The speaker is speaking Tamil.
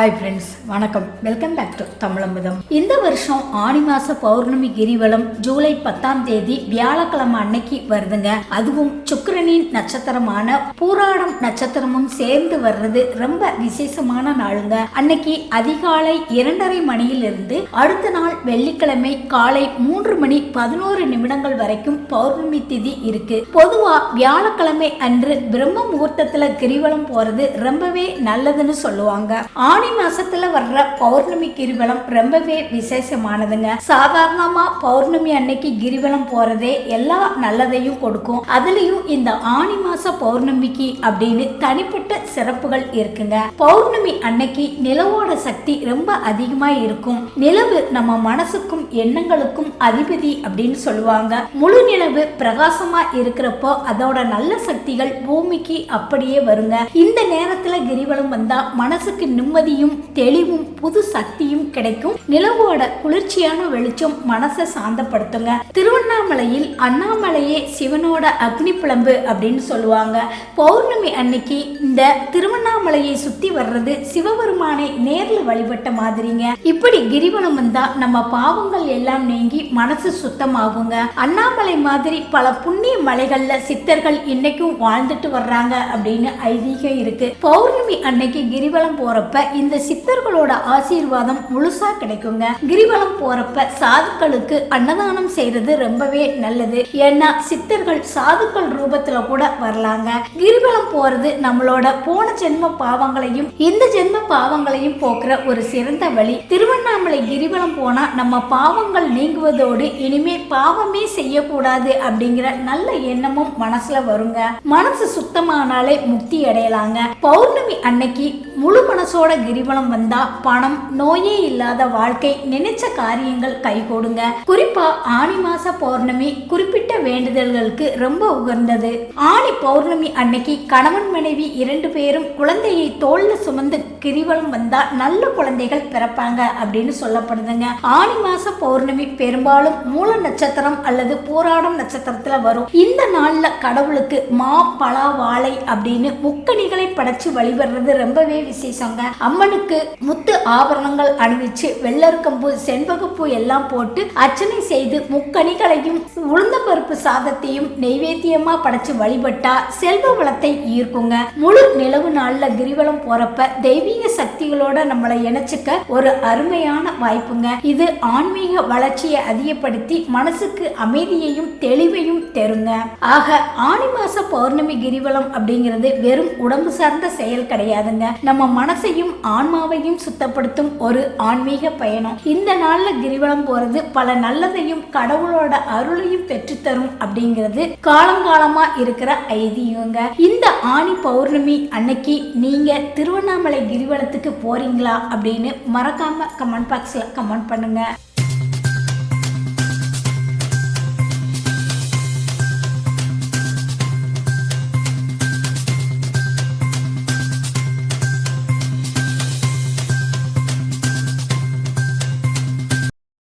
Hi friends, வணக்கம். வெல்கம் பேக் டு தமிழம்புதம் இந்த வருஷம் ஆணி மாச பௌர்ணமி கிரிவலம் ஜூலை பத்தாம் தேதி வியாழக்கிழமை அன்னைக்கு வருதுங்க. அதுவும் சுக்கிரனின் நட்சத்திரமான பூராடம் நட்சத்திரமும் சேர்ந்து வர்றது ரொம்ப விசேஷமான நாளுங்க. அன்னைக்கு அதிகாலை இரண்டரை மணியிலிருந்து அடுத்த நாள் வெள்ளிக்கிழமை காலை மூன்று மணி பதினோரு நிமிடங்கள் வரைக்கும் பௌர்ணமி திதி இருக்கு. பொதுவா வியாழக்கிழமை அன்று பிரம்ம முகூர்த்தத்துல கிரிவலம் போறது ரொம்பவே நல்லதுன்னு சொல்லுவாங்க. ஆணி மாசத்துல வர்ற பௌர்ணமி கிரிவலம் ரொம்பவே விசேஷமானதுங்க. சாதாரணமா பௌர்ணமி அன்னைக்கு கிரிவலம் போறதே எல்லா நல்லதையும் கொடுக்கும். அதுலயும் இந்த ஆணி மாச பௌர்ணமிக்கு அப்படின்னு தனிப்பட்ட சிறப்புகள் இருக்குங்க. பௌர்ணமி அன்னைக்கு நிலவோட சக்தி ரொம்ப அதிகமா இருக்கும். நிலவு நம்ம மனசுக்கும் எண்ணங்களுக்கும் அதிபதி அப்படின்னு சொல்லுவாங்க. முழு நிலவு பிரகாசமா இருக்கிறப்போ அதோட நல்ல சக்திகள் பூமிக்கு அப்படியே வருங்க. இந்த நேரத்துல கிரிவலம் வந்தா மனசுக்கு நிம்மதியும் தெளிவும் தெளிவும் புது சக்தியும் கிடைக்கும். நிலவோட குளிர்ச்சியான வெளிச்சம் மனசை சாந்தப்படுத்துங்க. திருவண்ணாமலையில் அண்ணாமலையே சிவனோட அக்னி புலம்பு அப்படின்னு சொல்லுவாங்க. பௌர்ணமி அன்னைக்கு இந்த திருவண்ணாமலையை சுத்தி வர்றது சிவபெருமானை நேர்ல வழிபட்ட மாதிரிங்க. இப்படி கிரிவலம் வந்தா நம்ம பாவங்கள் எல்லாம் நீங்கி மனசு சுத்தமாகுங்க. அண்ணாமலை மாதிரி பல புண்ணிய மலைகள்ல சித்தர்கள் இன்னைக்கும் வாழ்ந்துட்டு வர்றாங்க அப்படின்னு ஐதீகம் இருக்கு. பௌர்ணமி அன்னைக்கு கிரிவலம் போறப்ப இந்த சித்தர்கள் சித்தர்களோட ஆசீர்வாதம் முழுசா கிடைக்குங்க. கிரிவலம் போறப்ப சாதுக்களுக்கு அன்னதானம் செய்யறது ரொம்பவே நல்லது. ஏன்னா சித்தர்கள் சாதுக்கள் ரூபத்துல கூட வரலாங்க. கிரிவலம் போறது நம்மளோட போன ஜென்ம பாவங்களையும் இந்த ஜென்ம பாவங்களையும் போக்குற ஒரு சிறந்த வழி. திருவண்ணாமலை கிரிவலம் போனா நம்ம பாவங்கள் நீங்குவதோடு இனிமே பாவமே செய்யக்கூடாது அப்படிங்கிற நல்ல எண்ணமும் மனசுல வருங்க. மனசு சுத்தமானாலே முக்தி அடையலாங்க. பௌர்ணமி அன்னைக்கு முழு மனசோட கிரிவலம் வந்தா பணம் நோயே இல்லாத வாழ்க்கை நினைச்ச காரியங்கள் கைகூடுங்க குறிப்பா ஆணி மாச பௌர்ணமி குறிப்பிட்ட வேண்டுதல்களுக்கு ரொம்ப உகந்தது. ஆணி பௌர்ணமி அன்னைக்கு கணவன் மனைவி இரண்டு பேரும் குழந்தையை தோல்ல சுமந்து கிரிவலம் வந்தா நல்ல குழந்தைகள் பிறப்பாங்க அப்படின்னு சொல்லப்படுதுங்க. ஆணி மாச பௌர்ணமி பெரும்பாலும் மூல நட்சத்திரம் அல்லது போராடம் நட்சத்திரத்துல வரும். இந்த நாள்ல கடவுளுக்கு மா பலா வாழை அப்படின்னு முக்கணிகளை படைச்சு வழிபடுறது ரொம்பவே விசேஷங்க. அம்மனுக்கு முத்து ஆபரணங்கள் அணிவிச்சு வெள்ளருக்கம்பூ செண்பகப்பூ எல்லாம் போட்டு அர்ச்சனை செய்து முக்கணிகளையும் உளுந்தம்பருப்பு சாதத்தையும் நெய்வேத்தியமா படைச்சு வழிபட்டா செல்வ வளத்தை ஈர்க்குங்க. முழு நிலவு நாள்ல கிரிவலம் போறப்ப தெய்வீக சக்திகளோட நம்மளை இணைச்சுக்க ஒரு அருமையான வாய்ப்புங்க. இது ஆன்மீக வளர்ச்சியை அதிகப்படுத்தி மனசுக்கு அமைதியையும் தெளிவையும் தருங்க. ஆக ஆணி மாச பௌர்ணமி கிரிவலம் அப்படிங்கிறது வெறும் உடம்பு சார்ந்த செயல் கிடையாதுங்க. நம்ம மனசையும் ஆன்மாவையும் சுத்தப்படுத்தும் ஒரு ஆன்மீக பயணம். இந்த நாள்ல கிரிவலம் போறது பல நல்லதையும் கடவுளோட அருளையும் பெற்றுத்தரும் அப்படிங்கிறது காலங்காலமா இருக்கிற ஐதீகங்க. இந்த ஆணி பௌர்ணமி அன்னைக்கு நீங்க திருவண்ணாமலை கிரிவலத்துக்கு போறீங்களா அப்படின்னு மறக்காம கமெண்ட் பாக்ஸ்ல கமெண்ட் பண்ணுங்க.